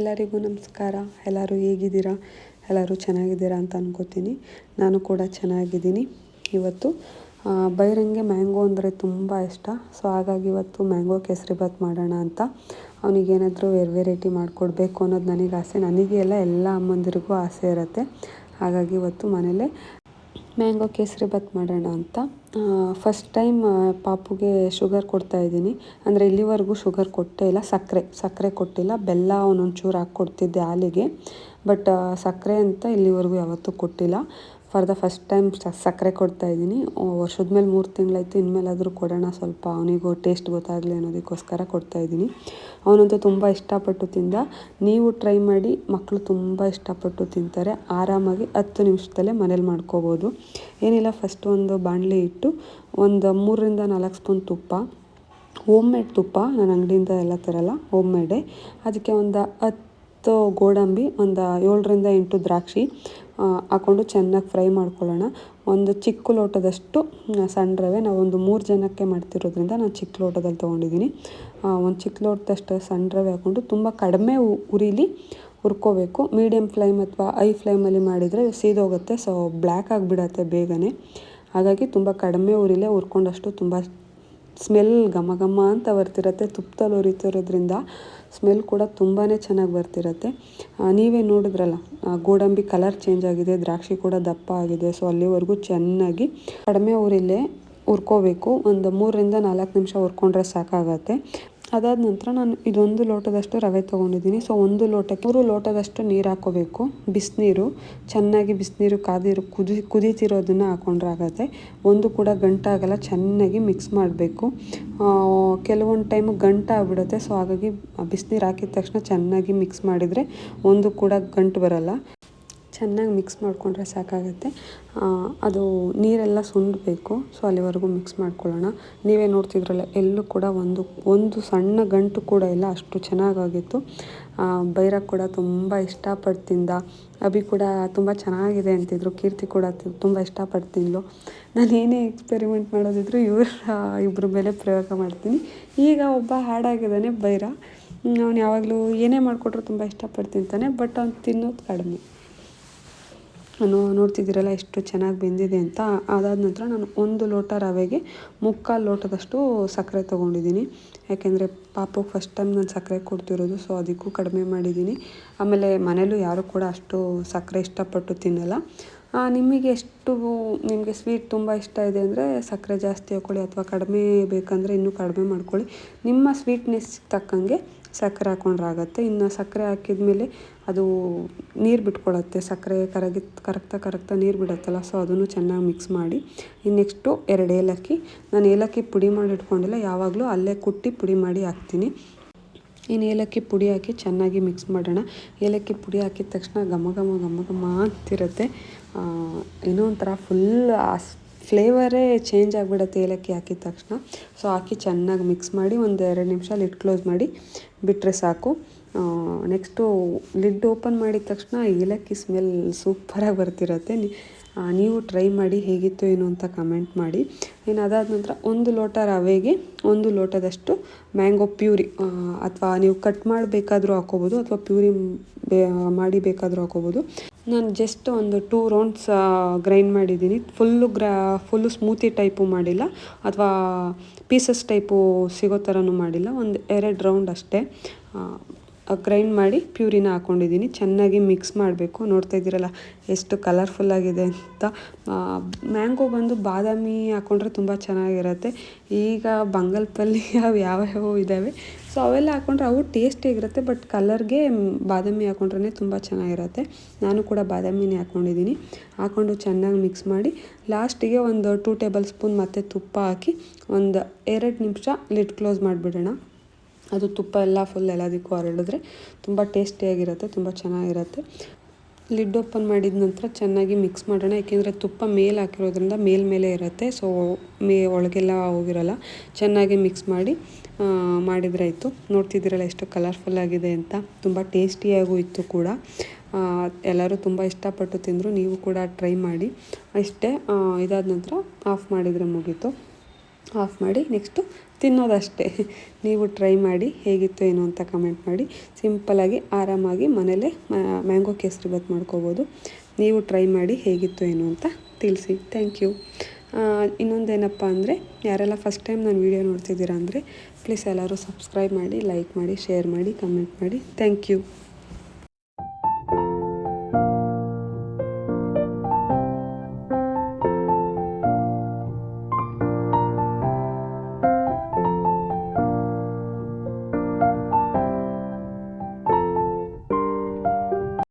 ಎಲ್ಲರಿಗೂ ನಮಸ್ಕಾರ. ಎಲ್ಲರೂ ಹೇಗಿದ್ದೀರಾ? ಎಲ್ಲರೂ ಚೆನ್ನಾಗಿದ್ದೀರಾ ಅಂತ ಅನ್ಕೋತೀನಿ. ನಾನು ಕೂಡ ಚೆನ್ನಾಗಿದ್ದೀನಿ. ಇವತ್ತು ಬೈರಂಗೆ ಮ್ಯಾಂಗೋ ಅಂದರೆ ತುಂಬ ಇಷ್ಟ. ಸೊ, ಹಾಗಾಗಿ ಇವತ್ತು ಮ್ಯಾಂಗೋ ಕೇಸರಿಬಾತ್ ಮಾಡೋಣ ಅಂತ. ಅವನಿಗೇನಾದರೂ ವೆರ್ ವೆರೈಟಿ ಮಾಡಿಕೊಡ್ಬೇಕು ಅನ್ನೋದು ನನಗೆ ಆಸೆ. ನನಗೆ ಎಲ್ಲ ಎಲ್ಲ ಅಮ್ಮಂದಿರಿಗೂ ಆಸೆ ಇರುತ್ತೆ. ಹಾಗಾಗಿ ಇವತ್ತು ಮನೇಲೇ ಮ್ಯಾಂಗೋ ಕೇಸರಿಬಾತ್ ಮಾಡೋಣ ಅಂತ. ಫಸ್ಟ್ ಟೈಮ್ ಪಾಪುಗೆ ಶುಗರ್ ಕೊಡ್ತಾ ಇದ್ದೀನಿ. ಅಂದರೆ ಇಲ್ಲಿವರೆಗೂ ಶುಗರ್ ಕೊಟ್ಟೇ ಇಲ್ಲ, ಸಕ್ಕರೆ ಸಕ್ಕರೆ ಕೊಟ್ಟಿಲ್ಲ. ಬೆಲ್ಲ ಅವನೊಂಚೂರು ಹಾಕಿ ಕೊಡ್ತಿದ್ದೆ ಹಾಲಿಗೆ ಬಟ್ ಸಕ್ಕರೆ ಅಂತ ಇಲ್ಲಿವರೆಗೂ ಯಾವತ್ತೂ ಕೊಟ್ಟಿಲ್ಲ. ಫಾರ್ ದ ಫಸ್ಟ್ ಟೈಮ್ ಸಕ್ಕರೆ ಕೊಡ್ತಾ ಇದ್ದೀನಿ. ವರ್ಷದ ಮೇಲೆ ಮೂರು ತಿಂಗಳಾಯ್ತು, ಇನ್ಮೇಲಾದರೂ ಕೊಡೋಣ, ಸ್ವಲ್ಪ ಅವನಿಗೂ ಟೇಸ್ಟ್ ಗೊತ್ತಾಗಲಿ ಅನ್ನೋದಕ್ಕೋಸ್ಕರ ಕೊಡ್ತಾ ಇದ್ದೀನಿ. ಅವನಂತೂ ತುಂಬ ಇಷ್ಟಪಟ್ಟು ತಿಂದ. ನೀವು ಟ್ರೈ ಮಾಡಿ ಮಕ್ಕಳು ತುಂಬ ಇಷ್ಟಪಟ್ಟು ತಿಂತಾರೆ. ಆರಾಮಾಗಿ ಹತ್ತು ನಿಮಿಷದಲ್ಲೇ ಮನೇಲಿ ಮಾಡ್ಕೋಬೋದು. ಏನಿಲ್ಲ ಫಸ್ಟ್ ಒಂದು ಬಾಣಲೆ ಇಟ್ಟು ಒಂದು ಮೂರರಿಂದ ನಾಲ್ಕು ಸ್ಪೂನ್ ತುಪ್ಪ ಹೋಮ್ ಮೇಡ್ ತುಪ್ಪ ನಾನು ಅಂಗಡಿಯಿಂದ ಎಲ್ಲ ತರಲ್ಲ ಹೋಮ್ ಮೇಡೇ ಅದಕ್ಕೆ ಒಂದು ಹತ್ತು ಗೋಡಂಬಿ, ಒಂದು ಏಳರಿಂದ ಎಂಟು ದ್ರಾಕ್ಷಿ ಹಾಕ್ಕೊಂಡು ಚೆನ್ನಾಗಿ ಫ್ರೈ ಮಾಡ್ಕೊಳ್ಳೋಣ. ಒಂದು ಚಿಕ್ಕ ಲೋಟದಷ್ಟು ಸಣ್ಣ ರವೆ. ನಾವೊಂದು ಮೂರು ಜನಕ್ಕೆ ಮಾಡ್ತಿರೋದ್ರಿಂದ ನಾನು ಚಿಕ್ಕ ಲೋಟದಲ್ಲಿ ತೊಗೊಂಡಿದ್ದೀನಿ. ಒಂದು ಚಿಕ್ಕ ಲೋಟದಷ್ಟು ಸಣ್ಣ ರವೆ ಹಾಕ್ಕೊಂಡು ತುಂಬ ಕಡಿಮೆ ಉರಿಲಿ ಹುರ್ಕೋಬೇಕು. ಮೀಡಿಯಮ್ ಫ್ಲೇಮ್ ಅಥವಾ ಐ ಫ್ಲೇಮಲ್ಲಿ ಮಾಡಿದರೆ ಸೀದೋಗುತ್ತೆ. ಸೊ, ಬ್ಲ್ಯಾಕ್ ಆಗಿಬಿಡತ್ತೆ ಬೇಗನೆ. ಹಾಗಾಗಿ ತುಂಬ ಕಡಿಮೆ ಉರಿಲೇ ಹುರ್ಕೊಂಡಷ್ಟು ತುಂಬ ಸ್ಮೆಲ್ ಘಮ ಘಮ ಅಂತ ಬರ್ತಿರತ್ತೆ, ತುಪ್ಪದಲ್ಲಿ ಹುರಿತಿರೋದ್ರಿಂದ ಸ್ಮೆಲ್ ಕೂಡ ತುಂಬಾ ಚೆನ್ನಾಗಿ ಬರ್ತಿರತ್ತೆ. ನೀವೇ ನೋಡಿದ್ರಲ್ಲ ಗೋಡಂಬಿ ಕಲರ್ ಚೇಂಜ್ ಆಗಿದೆ, ದ್ರಾಕ್ಷಿ ಕೂಡ ದಪ್ಪ ಆಗಿದೆ, ಸೊ ಅಲ್ಲಿವರೆಗೂ ಚೆನ್ನಾಗಿ ಕಡಿಮೆ ಊರಿಲ್ಲೇ ಹುರ್ಕೋಬೇಕು ಒಂದು ಮೂರರಿಂದ ನಾಲ್ಕು ನಿಮಿಷ ಹುರ್ಕೊಂಡ್ರೆ ಸಾಕಾಗತ್ತೆ. ಅದಾದ ನಂತರ ನಾನು ಇದೊಂದು ಲೋಟದಷ್ಟು ರವೆ ತೊಗೊಂಡಿದ್ದೀನಿ. ಸೊ ಒಂದು ಲೋಟಕ್ಕೆ ಮೂರು ಲೋಟದಷ್ಟು ನೀರು ಹಾಕೋಬೇಕು. ಬಿಸಿನೀರು, ಚೆನ್ನಾಗಿ ಬಿಸಿನೀರು ಕಾದಿರೋ, ಕುದಿ, ಕುದೀತಿರೋದನ್ನು ಹಾಕೊಂಡ್ರೆ ಆಗುತ್ತೆ. ಒಂದು ಕೂಡ ಗಂಟಾಗಲ್ಲ ಚೆನ್ನಾಗಿ ಮಿಕ್ಸ್ ಮಾಡಬೇಕು. ಕೆಲವೊಂದು ಟೈಮು ಗಂಟು ಆಗ್ಬಿಡುತ್ತೆ. ಸೊ ಹಾಗಾಗಿ ಬಿಸಿನೀರು ಹಾಕಿದ ತಕ್ಷಣ ಚೆನ್ನಾಗಿ ಮಿಕ್ಸ್ ಮಾಡಿದರೆ ಒಂದು ಕೂಡ ಗಂಟು ಬರಲ್ಲ. ಚೆನ್ನಾಗಿ ಮಿಕ್ಸ್ ಮಾಡಿಕೊಂಡ್ರೆ ಸಾಕಾಗುತ್ತೆ. ಅದು ನೀರೆಲ್ಲ ಸುಂಡಬೇಕು ಸೊ ಅಲ್ಲಿವರೆಗೂ ಮಿಕ್ಸ್ ಮಾಡ್ಕೊಳ್ಳೋಣ. ನೀವೇ ನೋಡ್ತಿದ್ರಲ್ಲ, ಎಲ್ಲೂ ಕೂಡ ಒಂದು ಒಂದು ಸಣ್ಣ ಗಂಟು ಕೂಡ ಇಲ್ಲ, ಅಷ್ಟು ಚೆನ್ನಾಗಾಗಿತ್ತು. ಬೈರ ಕೂಡ ತುಂಬ ಇಷ್ಟಪಟ್ಟು ತಿಂದ ಅಭಿ ಕೂಡ ತುಂಬ ಚೆನ್ನಾಗಿದೆ ಅಂತಿದ್ರು, ಕೀರ್ತಿ ಕೂಡ ತುಂಬ ಇಷ್ಟಪಟ್ಟು ತಿಂದ್ಲು ನಾನು ಏನೇ ಎಕ್ಸ್ಪೆರಿಮೆಂಟ್ ಮಾಡೋದಿದ್ರು ಇವ್ರ ಇಬ್ಬರ ಮೇಲೆ ಪ್ರಯೋಗ ಮಾಡ್ತೀನಿ. ಈಗ ಒಬ್ಬ ಹಾಡಾಗಿದ್ದಾನೆ ಬೈರ ಅವನು ಯಾವಾಗಲೂ ಏನೇ ಮಾಡಿಕೊಟ್ರು ತುಂಬ ಇಷ್ಟಪಟ್ಟು ತಿಂತಾನೆ ಬಟ್ ಅವ್ನು ತಿನ್ನೋದು ಕಡಿಮೆ. ನಾನು ನೋಡ್ತಿದ್ದೀರಲ್ಲ ಎಷ್ಟು ಚೆನ್ನಾಗಿ ಬೆಂದಿದೆ ಅಂತ. ಅದಾದ ನಂತರ ನಾನು ಒಂದು ಲೋಟ ರವೆಗೆ ಮುಕ್ಕಾಲು ಲೋಟದಷ್ಟು ಸಕ್ಕರೆ ತೊಗೊಂಡಿದ್ದೀನಿ. ಯಾಕೆಂದರೆ ಪಾಪಗೆ ಫಸ್ಟ್ ಟೈಮ್ ನಾನು ಸಕ್ಕರೆ ಕೊಡ್ತಿರೋದು ಸೊ ಅದಕ್ಕೂ ಕಡಿಮೆ ಮಾಡಿದ್ದೀನಿ. ಆಮೇಲೆ ಮನೇಲೂ ಯಾರೂ ಕೂಡ ಅಷ್ಟು ಸಕ್ಕರೆ ಇಷ್ಟಪಟ್ಟು ತಿನ್ನಲ್ಲ. ನಿಮಗೆ ಎಷ್ಟು, ನಿಮಗೆ ಸ್ವೀಟ್ ತುಂಬ ಇಷ್ಟ ಇದೆ ಅಂದರೆ ಸಕ್ಕರೆ ಜಾಸ್ತಿ ಹಾಕ್ಕೊಳ್ಳಿ ಅಥವಾ ಕಡಿಮೆ ಬೇಕಂದರೆ ಇನ್ನೂ ಕಡಿಮೆ ಮಾಡ್ಕೊಳ್ಳಿ. ನಿಮ್ಮ ಸ್ವೀಟ್ನೆಸ್ಗೆ ತಕ್ಕಂಗೆ ಸಕ್ಕರೆ ಹಾಕೊಂಡ್ರೆ ಆಗುತ್ತೆ. ಇನ್ನು ಸಕ್ಕರೆ ಹಾಕಿದ ಮೇಲೆ ಅದು ನೀರು ಬಿಟ್ಕೊಳತ್ತೆ. ಸಕ್ಕರೆ ಕರಗಿ, ಕರಗ್ತಾ ಕರಗ್ತಾ ನೀರು ಬಿಡುತ್ತಲ್ಲ ಸೊ ಅದನ್ನು ಚೆನ್ನಾಗಿ ಮಿಕ್ಸ್ ಮಾಡಿ ಇನ್ನು ನೆಕ್ಸ್ಟು ಎರಡು ಏಲಕ್ಕಿ. ನಾನು ಏಲಕ್ಕಿ ಪುಡಿ ಮಾಡಿ ಇಟ್ಕೊಂಡಿಲ್ಲ, ಯಾವಾಗಲೂ ಅಲ್ಲೇ ಕುಟ್ಟಿ ಪುಡಿ ಮಾಡಿ ಹಾಕ್ತೀನಿ. ಇನ್ನು ಏಲಕ್ಕಿ ಪುಡಿ ಹಾಕಿ ಚೆನ್ನಾಗಿ ಮಿಕ್ಸ್ ಮಾಡೋಣ. ಏಲಕ್ಕಿ ಪುಡಿ ಹಾಕಿದ ತಕ್ಷಣ ಘಮ ಘಮ ಘಮ ಘಮ ಅಂತಿರುತ್ತೆ. ಏನೋ ಒಂಥರ ಫುಲ್ ಆ ಫ್ಲೇವರೇ ಚೇಂಜ್ ಆಗಿಬಿಡುತ್ತೆ ಏಲಕ್ಕಿ ಹಾಕಿದ ತಕ್ಷಣ. ಸೊ ಹಾಕಿ ಚೆನ್ನಾಗಿ ಮಿಕ್ಸ್ ಮಾಡಿ ಒಂದು ಎರಡು ನಿಮಿಷ ಲಿಡ್ ಕ್ಲೋಸ್ ಮಾಡಿ ಬಿಟ್ಟರೆ ಸಾಕು. ನೆಕ್ಸ್ಟು ಲಿಡ್ ಓಪನ್ ಮಾಡಿದ ತಕ್ಷಣ ಏಲಕ್ಕಿ ಸ್ಮೆಲ್ ಸೂಪರಾಗಿ ಬರ್ತಿರತ್ತೆ. ನೀವು ಟ್ರೈ ಮಾಡಿ ಹೇಗಿತ್ತು ಏನು ಅಂತ ಕಮೆಂಟ್ ಮಾಡಿ. ಇನ್ನು ಅದಾದ ನಂತರ ಒಂದು ಲೋಟ ರವೆಗೆ ಒಂದು ಲೋಟದಷ್ಟು ಮ್ಯಾಂಗೋ ಪ್ಯೂರಿ ಅಥವಾ ನೀವು ಕಟ್ ಮಾಡಬೇಕಾದ್ರೂ ಹಾಕೋಬೋದು, ಅಥವಾ ಪ್ಯೂರಿ ಬೇ ಮಾಡಿ ಬೇಕಾದರೂ ಹಾಕೋಬೋದು. ನಾನು ಜಸ್ಟ್ ಒಂದು ಟೂ ರೌಂಡ್ಸ್ ಗ್ರೈಂಡ್ ಮಾಡಿದ್ದೀನಿ. ಫುಲ್ಲು ಗ್ರಾ ಫುಲ್ಲು ಸ್ಮೂತಿ ಟೈಪು ಮಾಡಿಲ್ಲ. ಅಥವಾ ಪೀಸಸ್ ಟೈಪು ಸಿಗೋ ಥರನೂ ಮಾಡಿಲ್ಲ. ಒಂದು ಎರಡು ರೌಂಡ್ ಅಷ್ಟೇ. ಗ್ರೈಂಡ್ ಮಾಡಿ ಪ್ಯೂರಿನ ಹಾಕ್ಕೊಂಡಿದ್ದೀನಿ ಚೆನ್ನಾಗಿ ಮಿಕ್ಸ್ ಮಾಡಬೇಕು. ನೋಡ್ತಾ ಇದ್ದೀರಲ್ಲ, ಎಷ್ಟು ಕಲರ್ಫುಲ್ಲಾಗಿದೆ ಅಂತ. ಮ್ಯಾಂಗೋ ಬಂದು ಬಾದಾಮಿ ಹಾಕ್ಕೊಂಡ್ರೆ ತುಂಬ ಚೆನ್ನಾಗಿರುತ್ತೆ. ಈಗ ಬಂಗಲ್ ಪಲ್ಲಿ ಅವು ಯಾವ ಇದ್ದಾವೆ ಸೊ ಅವೆಲ್ಲ ಹಾಕ್ಕೊಂಡ್ರೆ ಅವು ಟೇಸ್ಟಿಯಾಗಿರುತ್ತೆ ಬಟ್ ಕಲರ್ಗೆ ಬಾದಾಮಿ ಹಾಕ್ಕೊಂಡ್ರೆ ತುಂಬ ಚೆನ್ನಾಗಿರುತ್ತೆ. ನಾನು ಕೂಡ ಬಾದಾಮಿನೇ ಹಾಕ್ಕೊಂಡಿದ್ದೀನಿ ಹಾಕ್ಕೊಂಡು ಚೆನ್ನಾಗಿ ಮಿಕ್ಸ್ ಮಾಡಿ ಲಾಸ್ಟಿಗೆ ಒಂದು ಟೂ ಟೇಬಲ್ ಸ್ಪೂನ್ ಮತ್ತು ತುಪ್ಪ ಹಾಕಿ, ಒಂದು ಎರಡು ನಿಮಿಷ ಲಿಡ್ ಕ್ಲೋಸ್ ಮಾಡಿಬಿಡೋಣ. ಅದು ತುಪ್ಪ ಎಲ್ಲ ಫುಲ್ ಎಲ್ಲದಕ್ಕೂ ಹರಡಿದ್ರೆ ತುಂಬ ಟೇಸ್ಟಿಯಾಗಿರುತ್ತೆ ತುಂಬ ಚೆನ್ನಾಗಿರುತ್ತೆ. ಲಿಡ್ ಓಪನ್ ಮಾಡಿದ ನಂತರ ಚೆನ್ನಾಗಿ ಮಿಕ್ಸ್ ಮಾಡೋಣ ಏಕೆಂದರೆ ತುಪ್ಪ ಮೇಲೆ ಹಾಕಿರೋದ್ರಿಂದ ಮೇಲ್ಮೇಲೆ ಇರುತ್ತೆ ಸೊ ಮೇ ಒಳಗೆಲ್ಲ ಹೋಗಿರಲ್ಲ. ಚೆನ್ನಾಗಿ ಮಿಕ್ಸ್ ಮಾಡಿ ಮಾಡಿದರೆ ಆಯಿತು ನೋಡ್ತಿದ್ದೀರಲ್ಲ ಎಷ್ಟು ಕಲರ್ಫುಲ್ ಆಗಿದೆ ಅಂತ. ತುಂಬ ಟೇಸ್ಟಿಯಾಗೂ ಇತ್ತು ಕೂಡ. ಎಲ್ಲರೂ ತುಂಬ ಇಷ್ಟಪಟ್ಟು ತಿಂದರು, ನೀವು ಕೂಡ ಟ್ರೈ ಮಾಡಿ. ಅಷ್ಟೇ ಇದಾದ ನಂತರ ಆಫ್ ಮಾಡಿದರೆ ಮುಗೀತು. ಆಫ್ ಮಾಡಿ ನೆಕ್ಸ್ಟು ತಿನ್ನೋದಷ್ಟೇ. ನೀವು ಟ್ರೈ ಮಾಡಿ ಹೇಗಿತ್ತು ಏನು ಅಂತ ಕಮೆಂಟ್ ಮಾಡಿ. ಸಿಂಪಲಾಗಿ ಆರಾಮಾಗಿ ಮನೇಲೇ ಮ್ಯಾಂಗೋ ಕೇಸರಿ ಬತ್ ಮಾಡ್ಕೋಬೋದು. ನೀವು ಟ್ರೈ ಮಾಡಿ ಹೇಗಿತ್ತು ಏನು ಅಂತ ತಿಳಿಸಿ. Thank you. ಇನ್ನೊಂದೇನಪ್ಪ ಅಂದರೆ, ಯಾರೆಲ್ಲ ಫಸ್ಟ್ ಟೈಮ್ ನಾನು ವೀಡಿಯೋ ನೋಡ್ತಿದ್ದೀರಾ ಅಂದರೆ ಪ್ಲೀಸ್ ಎಲ್ಲರೂ ಸಬ್ಸ್ಕ್ರೈಬ್ ಮಾಡಿ ಲೈಕ್ ಮಾಡಿ ಶೇರ್ ಮಾಡಿ ಕಮೆಂಟ್ ಮಾಡಿ. Thank you.